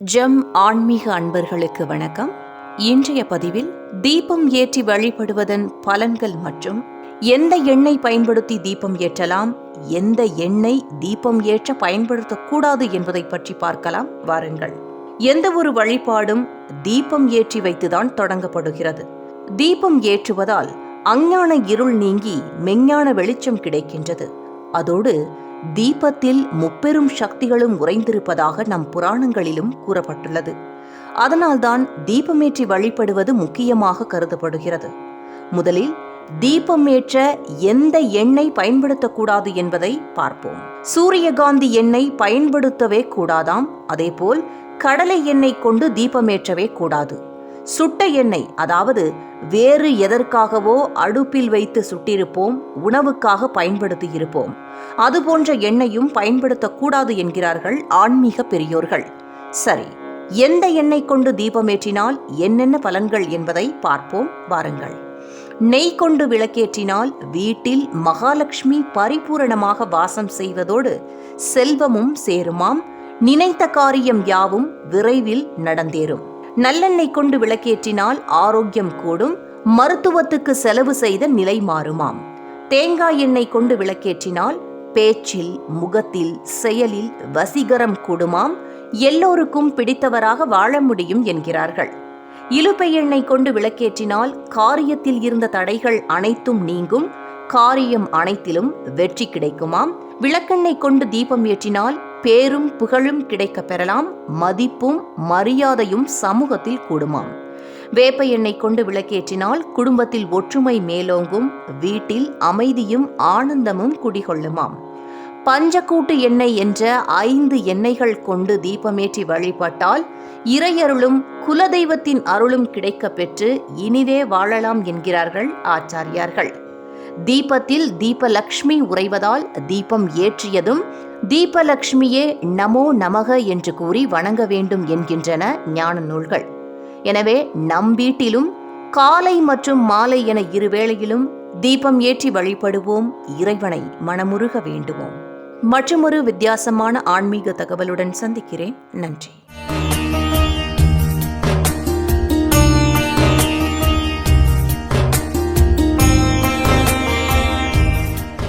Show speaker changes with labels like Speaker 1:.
Speaker 1: GeM ஆன்மீக அன்பர்களுக்கு வணக்கம். இன்றைய பதிவில் தீபம் ஏற்றி வழிபடுவதன் பலன்கள் மற்றும் எந்த எண்ணெய் பயன்படுத்தி தீபம் ஏற்றலாம் எந்த எண்ணெய் தீபம் ஏற்ற பயன்படுத்தக்கூடாது என்பதை பற்றி பார்க்கலாம் வாருங்கள். எந்த ஒரு வழிபாடும் தீபம் ஏற்றி வைத்துதான் தொடங்கப்படுகிறது. தீபம் ஏற்றுவதால் அஞ்ஞான இருள் நீங்கி மெஞ்ஞான வெளிச்சம் கிடைக்கின்றது. அதோடு தீபத்தில் முப்பெரும் சக்திகளும் உறைந்திருப்பதாக நம் புராணங்களிலும் கூறப்பட்டுள்ளது. அதனால்தான் தீபமேற்றி வழிபடுவது முக்கியமாக கருதப்படுகிறது. முதலில் தீபமேற்ற எந்த எண்ணெய் பயன்படுத்தக்கூடாது என்பதை பார்ப்போம். சூரியகாந்தி எண்ணெய் பயன்படுத்தவே கூடாதாம் அதேபோல் கடலை எண்ணெய் கொண்டு தீபமேற்றவே கூடாது. சுட்ட எண்ணெய் அதாவது வேறு எதற்காகவோ அடுப்பில் வைத்து சுட்டிருப்போம் உணவுக்காக பயன்படுத்தியிருப்போம். அதுபோன்ற எண்ணெயும் பயன்படுத்தக்கூடாது என்கிறார்கள் ஆன்மீக பெரியோர்கள். சரி எந்த எண்ணெய் கொண்டு தீபமேற்றினால் என்னென்ன பலன்கள் என்பதை பார்ப்போம் வாருங்கள். நெய் கொண்டு விளக்கேற்றினால் வீட்டில் மகாலட்சுமி பரிபூரணமாக வாசம் செய்வதோடு செல்வமும் சேருமாம் நினைத்த காரியம் யாவும் விரைவில் நடந்தேறும். நல்லெண்ணெய் கொண்டு விளக்கேற்றினால் ஆரோக்கியம் கூடும். மருத்துவத்துக்கு செலவு செய்த நிலை மாறுமாம். தேங்காய் எண்ணெய் கொண்டு விளக்கேற்றினால் பேச்சில் முகத்தில் செயலில் வசீகரம் கூடுமாம். எல்லோருக்கும் பிடித்தவராக வாழ முடியும் என்கிறார்கள். இலுப்பை எண்ணெய் கொண்டு விளக்கேற்றினால் காரியத்தில் இருந்த தடைகள் அனைத்தும் நீங்கும். காரியம் அனைத்திலும் வெற்றி கிடைக்குமாம். விளக்கெண்ணெய் கொண்டு தீபம் ஏற்றினால் பேரும் புகழும் கிடைக்கப் பெறலாம் மதிப்பும் மரியாதையும் சமூகத்தில் கூடுமாம். வேப்ப எண்ணெய் கொண்டு விளக்கேற்றினால் குடும்பத்தில் ஒற்றுமை மேலோங்கும் வீட்டில் அமைதியும் ஆனந்தமும் குடிகொள்ளுமாம். பஞ்சக்கூட்டு எண்ணெய் என்ற ஐந்து எண்ணெய்கள் கொண்டு தீபமேற்றி வழிபட்டால் இறையருளும் குலதெய்வத்தின் அருளும் கிடைக்கப் பெற்று இனிதே வாழலாம் என்கிறார்கள் ஆச்சாரியார்கள். தீபத்தில் தீபலக்ஷ்மி உறைவதால் தீபம் ஏற்றியதும் தீபலக்ஷ்மியே நமோ நமக என்று கூறி வணங்க வேண்டும் என்கின்றன ஞான நூல்கள். எனவே நம் வீட்டிலும் காலை மற்றும் மாலை என இருவேளையிலும் தீபம் ஏற்றி வழிபடுவோம். இறைவனை மனமுருக வேண்டுவோம். மற்றொரு வித்தியாசமான ஆன்மீக தகவலுடன் சந்திக்கிறேன். நன்றி.